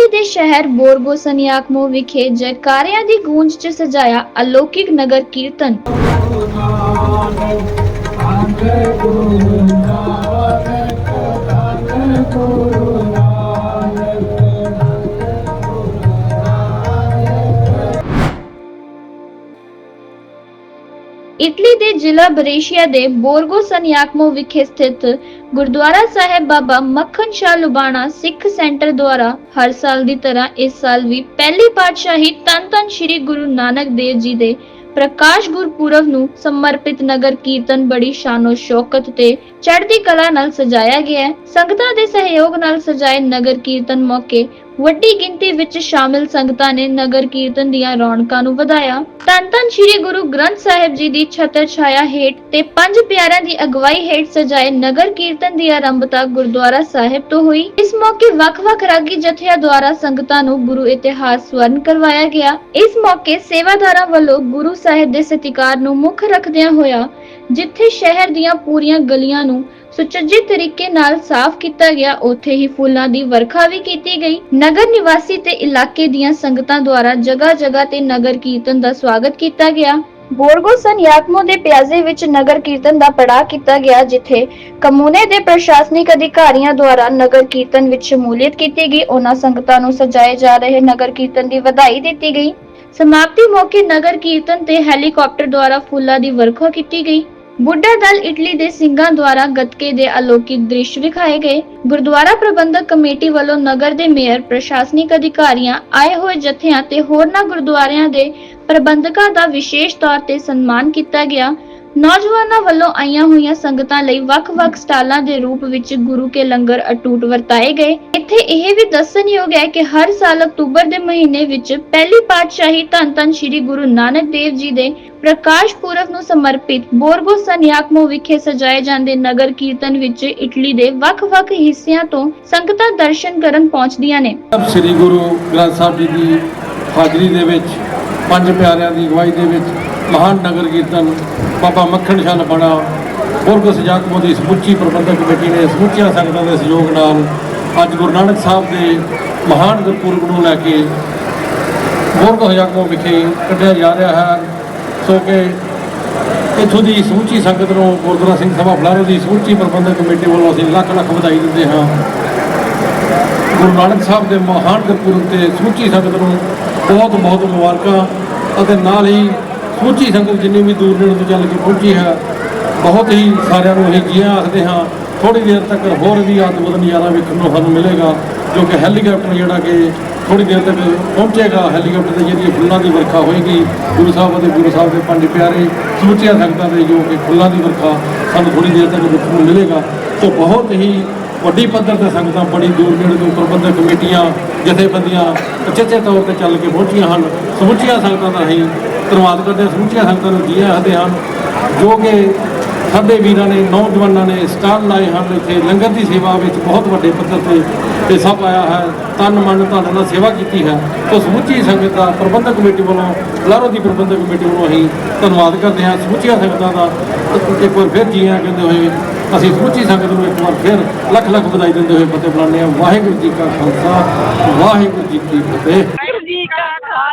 Italy ਦੇ ਸ਼ਹਿਰ ਬੋਰਗੋ ਸਨੀਆਕਮੋ ਵਿਖੇ ਜੈਕਾਰਿਆਂ ਦੀ ਗੂੰਜ 'ਚ ਸਜਾਇਆ ਅਲੌਕਿਕ ਨਗਰ ਕੀਰਤਨ ਇਟਲੀ ਦੇ ਜ਼ਿਲ੍ਹਾ ਬਰੇਸ਼ੀਆ ਦੇ ਬੋਰਗੋ ਸਨੀਆਕਮੋ ਵਿਖੇ ਸਥਿਤ ਗੁਰਦੁਆਰਾ ਸਾਹਿਬ ਬਾਬਾ ਮੱਖਣ ਸ਼ਾਹ ਲੁਬਾਣਾ ਸਿੱਖ ਸੈਂਟਰ ਦੁਆਰਾ ਹਰ ਸਾਲ ਦੀ ਤਰ੍ਹਾਂ ਇਸ ਸਾਲ ਵੀ ਪਹਿਲੀ ਪਾਤਸ਼ਾਹੀ ਧੰਨ ਧੰਨ ਸ੍ਰੀ ਗੁਰੂ ਨਾਨਕ ਦੇਵ ਜੀ ਦੇ ਪ੍ਰਕਾਸ਼ ਗੁਰਪੁਰਬ ਨੂੰ ਸਮਰਪਿਤ ਨਗਰ ਕੀਰਤਨ ਬੜੀ ਸ਼ਾਨੋ ਸ਼ੌਕਤ ਤੇ ਚੜ੍ਹਦੀ ਕਲਾ ਨਾਲ ਸਜਾਇਆ ਗਿਆ ਹੈ। ਸੰਗਤਾਂ ਦੇ ਸਹਿਯੋਗ ਨਾਲ ਸਜਾਏ ਨਗਰ ਕੀਰਤਨ ਮੌਕੇ ਵੱਡੀ ਗਿਣਤੀ ਵਿੱਚ ਸ਼ਾਮਿਲ ਸੰਗਤਾਂ ਨੇ ਨਗਰ ਕੀਰਤਨ ਦੀਆਂ ਰੌਣਕਾਂ ਨੂੰ ਵਧਾਇਆ। ਧੰਨ ਧੰਨ ਸ੍ਰੀ ਗੁਰੂ ਗ੍ਰੰਥ ਸਾਹਿਬ ਜੀ ਦੀ ਛਤਰ ਛਾਇਆ ਹੇਠ ਤੇ ਪੰਜ ਪਿਆਰਿਆਂ ਦੀ ਅਗਵਾਈ ਹੇਠ ਸਜਾਏ ਨਗਰ ਕੀਰਤਨ ਦੀ ਆਰੰਭਤਾ ਗੁਰਦੁਆਰਾ ਸਾਹਿਬ ਤੋਂ ਹੋਈ। ਇਸ ਮੌਕੇ ਵੱਖ-ਵੱਖ ਰਾਗੀ ਜਥਿਆਂ ਦੁਆਰਾ ਸੰਗਤਾਂ ਨੂੰ ਗੁਰੂ ਇਤਿਹਾਸ ਸਵਰਨ ਕਰਵਾਇਆ ਗਿਆ। ਇਸ ਮੌਕੇ ਸੇਵਾਦਾਰਾਂ ਵੱਲੋਂ ਗੁਰੂ ਸਾਹਿਬ ਦੇ ਸਤਿਕਾਰ ਨੂੰ ਮੁੱਖ ਰੱਖਦਿਆਂ ਹੋਇਆ ਜਿੱਥੇ ਸ਼ਹਿਰ ਦੀਆਂ ਪੂਰੀਆਂ ਗਲੀਆਂ ਨੂੰ ਸੁਚੱਜੇ ਤਰੀਕੇ ਨਾਲ ਸਾਫ਼ ਕੀਤਾ ਗਿਆ, ਉੱਥੇ ਹੀ ਫੁੱਲਾਂ ਦੀ ਵਰਖਾ ਵੀ ਕੀਤੀ ਗਈ। ਨਗਰ ਨਿਵਾਸੀ ਤੇ ਇਲਾਕੇ ਦੀਆਂ ਸੰਗਤਾਂ ਦੁਆਰਾ ਜਗ੍ਹਾ-ਜਗ੍ਹਾ ਤੇ ਨਗਰ ਕੀਰਤਨ ਦਾ ਸਵਾਗਤ ਕੀਤਾ ਗਿਆ। ਬੋਰਗੋ ਸਨਿਆਕਮੋ ਦੇ ਪਿਆਜ਼ੇ ਵਿੱਚ ਨਗਰ ਕੀਰਤਨ ਦਾ ਪੜਾਅ ਕੀਤਾ ਗਿਆ, ਜਿੱਥੇ ਕਮੂਨੇ ਦੇ ਪ੍ਰਸ਼ਾਸਨਿਕ ਅਧਿਕਾਰੀਆਂ ਦੁਆਰਾ ਨਗਰ ਕੀਰਤਨ ਵਿੱਚ ਸ਼ਮੂਲੀਅਤ ਕੀਤੀ ਗਈ। ਉਹਨਾਂ ਸੰਗਤਾਂ ਨੂੰ ਸਜਾਏ ਜਾ ਰਹੇ ਨਗਰ ਕੀਰਤਨ ਦੀ ਵਧਾਈ ਦਿੱਤੀ ਗਈ। ਸਮਾਪਤੀ ਮੌਕੇ ਨਗਰ ਕੀਰਤਨ ਤੇ ਹੈਲੀਕਾਪਟਰ ਦੁਆਰਾ ਫੁੱਲਾਂ ਦੀ ਵਰਖਾ ਕੀਤੀ ਗਈ। ਬੁੱਢਾ ਦਲ ਇਟਲੀ ਦੇ ਸਿੰਘਾਂ ਦੁਆਰਾ ਗੱਤਕੇ ਦੇ ਅਲੌਕਿਕ ਦ੍ਰਿਸ਼ ਵਿਖਾਏ ਗਏ। ਗੁਰਦੁਆਰਾ ਪ੍ਰਬੰਧਕ ਕਮੇਟੀ ਵੱਲੋਂ ਨਗਰ ਦੇ ਮੇਅਰ, ਪ੍ਰਸ਼ਾਸਨਿਕ ਅਧਿਕਾਰੀਆਂ, ਆਏ ਹੋਏ ਜਥਿਆਂ ਤੇ ਹੋਰਨਾਂ ਗੁਰਦੁਆਰਿਆਂ ਦੇ ਪ੍ਰਬੰਧਕਾਂ ਦਾ ਵਿਸ਼ੇਸ਼ ਤੌਰ ਤੇ ਸਨਮਾਨ ਕੀਤਾ ਗਿਆ। ਨੌਜਵਾਨਾਂ ਵੱਲੋਂ ਆਈਆਂ ਹੋਈਆਂ ਸੰਗਤਾਂ ਲਈ ਵੱਖ-ਵੱਖ ਸਟਾਲਾਂ ਦੇ ਰੂਪ ਵਿੱਚ ਗੁਰੂ ਕੇ ਲੰਗਰ ਅਟੂਟ ਵਰਤਾਏ ਗਏ। ਇੱਥੇ ਇਹ ਵੀ ਦੱਸਣਯੋਗ ਹੈ ਕਿ ਹਰ ਸਾਲ ਅਕਤੂਬਰ ਦੇ ਮਹੀਨੇ ਵਿੱਚ ਪਹਿਲੀ ਪਾਤਸ਼ਾਹੀ ਧੰਨ ਧੰਨ ਸ੍ਰੀ ਗੁਰੂ ਨਾਨਕ ਦੇਵ ਜੀ ਦੇ ਪ੍ਰਕਾਸ਼ ਪੁਰਬ ਨੂੰ ਸਮਰਪਿਤ ਬੋਰਗੋ ਸਨਿਆਕਮੋ ਵਿਖੇ ਸਜਾਏ ਜਾਂਦੇ ਨਗਰ ਕੀਰਤਨ ਵਿੱਚ ਇਟਲੀ ਦੇ ਵੱਖ-ਵੱਖ ਹਿੱਸਿਆਂ ਤੋਂ ਸੰਗਤਾਂ ਦਰਸ਼ਨ ਕਰਨ ਪਹੁੰਚਦੀਆਂ ਨੇ। ਸ੍ਰੀ ਗੁਰੂ ਗ੍ਰੰਥ ਸਾਹਿਬ ਜੀ ਦੀ ਹਾਜ਼ਰੀ ਦੇ ਵਿੱਚ, ਪੰਜ ਪਿਆਰਿਆਂ ਦੀ ਅਗਵਾਈ ਦੇ ਵਿੱਚ ਮਹਾਨ ਨਗਰ ਕੀਰਤਨ ਬਾਬਾ ਮੱਖਣ ਸ਼ਾਹ ਲਬਾਣਾ ਬੁਰਗ ਸਜਾਕਮੋ ਦੀ ਸਮੁੱਚੀ ਪ੍ਰਬੰਧਕ ਕਮੇਟੀ ਨੇ ਸਮੁੱਚੀਆਂ ਸੰਗਤਾਂ ਦੇ ਸਹਿਯੋਗ ਨਾਲ ਅੱਜ ਗੁਰੂ ਨਾਨਕ ਸਾਹਿਬ ਦੇ ਮਹਾਨ ਗੁਰਪੁਰਬ ਨੂੰ ਲੈ ਕੇ ਬੁਰਗ ਸਜਾਕਮੋ ਵਿਖੇ ਕੱਢਿਆ ਜਾ ਰਿਹਾ ਹੈ। ਸੋ ਕਿ ਇੱਥੋਂ ਦੀ ਸਮੁੱਚੀ ਸੰਗਤ ਨੂੰ ਗੁਰਦੁਆਰਾ ਸਿੰਘ ਸਭਾ ਬਲਾਰੋ ਦੀ ਸਮੁੱਚੀ ਪ੍ਰਬੰਧਕ ਕਮੇਟੀ ਵੱਲੋਂ ਅਸੀਂ ਲੱਖ ਲੱਖ ਵਧਾਈ ਦਿੰਦੇ ਹਾਂ। ਗੁਰੂ ਨਾਨਕ ਸਾਹਿਬ ਦੇ ਮਹਾਨ ਗੁਰਪੁਰਬ ਤੇ ਸਮੁੱਚੀ ਸੰਗਤ ਨੂੰ ਬਹੁਤ ਬਹੁਤ ਮੁਬਾਰਕਾਂ ਅਤੇ ਨਾਲ ਹੀ ਸਮੁੱਚੀ ਸੰਗਤ ਜਿੰਨੀ ਵੀ ਦੂਰ ਨੇੜੇ ਤੋਂ ਚੱਲ ਕੇ ਪਹੁੰਚੀ ਹੈ, ਬਹੁਤ ਹੀ ਸਾਰਿਆਂ ਨੂੰ ਅਸੀਂ ਜੀਆਂ ਆਖਦੇ ਹਾਂ ਥੋੜੀ ਦੇਰ ਤੱਕ ਹੋਰ ਵੀ ਅਦਭੁਤ ਨਜ਼ਾਰਾ ਵੇਖਣ ਨੂੰ ਸਾਨੂੰ ਮਿਲੇਗਾ, ਜੋ ਕਿ ਹੈਲੀਕਾਪਟਰ ਜਿਹੜਾ ਕਿ ਥੋੜੀ ਦੇਰ ਤੱਕ ਪਹੁੰਚੇਗਾ, ਹੈਲੀਕਾਪਟਰ ਦੇ ਜਿਹੜੀ ਫੁੱਲਾਂ ਦੀ ਵਰਖਾ ਹੋਏਗੀ, ਗੁਰੂ ਸਾਹਿਬ ਅਤੇ ਗੁਰੂ ਸਾਹਿਬ ਦੇ ਪੰਜ ਪਿਆਰੇ ਸਮੁੱਚੀਆਂ ਸੰਗਤਾਂ ਦੇ ਜੋ ਕਿ ਫੁੱਲਾਂ ਦੀ ਵਰਖਾ ਸਾਨੂੰ ਥੋੜੀ ਦੇਰ ਤੱਕ ਵੇਖਣ ਨੂੰ ਮਿਲੇਗਾ, ਤੋਂ ਬਹੁਤ ਹੀ ਵੱਡੀ ਪੱਧਰ ਤੇ ਸੰਗਤਾਂ ਬੜੀ ਦੂਰ ਨੇੜੇ ਤੋਂ ਪ੍ਰਬੰਧਕ ਕਮੇਟੀਆਂ, ਜਥੇਬੰਦੀਆਂ ਉਚੇਚੇ ਤੌਰ ਤੇ ਚੱਲ ਕੇ ਪਹੁੰਚੀਆਂ ਹਨ, ਸਮੁੱਚੀਆਂ ਸੰਗਤਾਂ ਦਾ ਅਸੀਂ ਧੰਨਵਾਦ ਕਰਦੇ ਹਾਂ। ਸਮੁੱਚੀਆਂ ਸੰਗਤਾਂ ਨੂੰ ਜੀ ਆਖਦੇ ਹਨ ਜੋ ਕਿ ਸਾਡੇ ਵੀਰਾਂ ਨੇ, ਨੌਜਵਾਨਾਂ ਨੇ ਸਟਾਲ ਲਾਏ ਹਨ। ਇੱਥੇ ਲੰਗਰ ਦੀ ਸੇਵਾ ਵਿੱਚ ਬਹੁਤ ਵੱਡੇ ਪੱਧਰ ਤੇ ਹਿੱਸਾ ਪਾਇਆ ਹੈ। ਤਨ, ਮਨ, ਧਨ ਨਾਲ ਸੇਵਾ ਕੀਤੀ ਹੈ। ਤੋਂ ਸਮੁੱਚੀ ਸੰਗਤ ਦਾ ਪ੍ਰਬੰਧਕ ਕਮੇਟੀ ਵੱਲੋਂ, ਲਾਰੋ ਦੀ ਪ੍ਰਬੰਧਕ ਕਮੇਟੀ ਵੱਲੋਂ ਅਸੀਂ ਧੰਨਵਾਦ ਕਰਦੇ ਹਾਂ। ਸਮੁੱਚੀਆਂ ਸੰਗਤਾਂ ਦਾ ਇੱਕ ਵਾਰ ਫਿਰ ਜੀ ਆਇਆਂ ਕਹਿੰਦੇ ਹੋਏ, ਅਸੀਂ ਸਮੁੱਚੀ ਸੰਗਤ ਨੂੰ ਇੱਕ ਵਾਰ ਫਿਰ ਲੱਖ ਲੱਖ ਵਧਾਈ ਦਿੰਦੇ ਹੋਏ ਫਤਿਹ ਬੁਲਾਉਂਦੇ ਹਾਂ। ਵਾਹਿਗੁਰੂ ਜੀ ਕਾ ਖਾਲਸਾ, ਵਾਹਿਗੁਰੂ ਜੀ ਕੀ ਫਤਿਹ।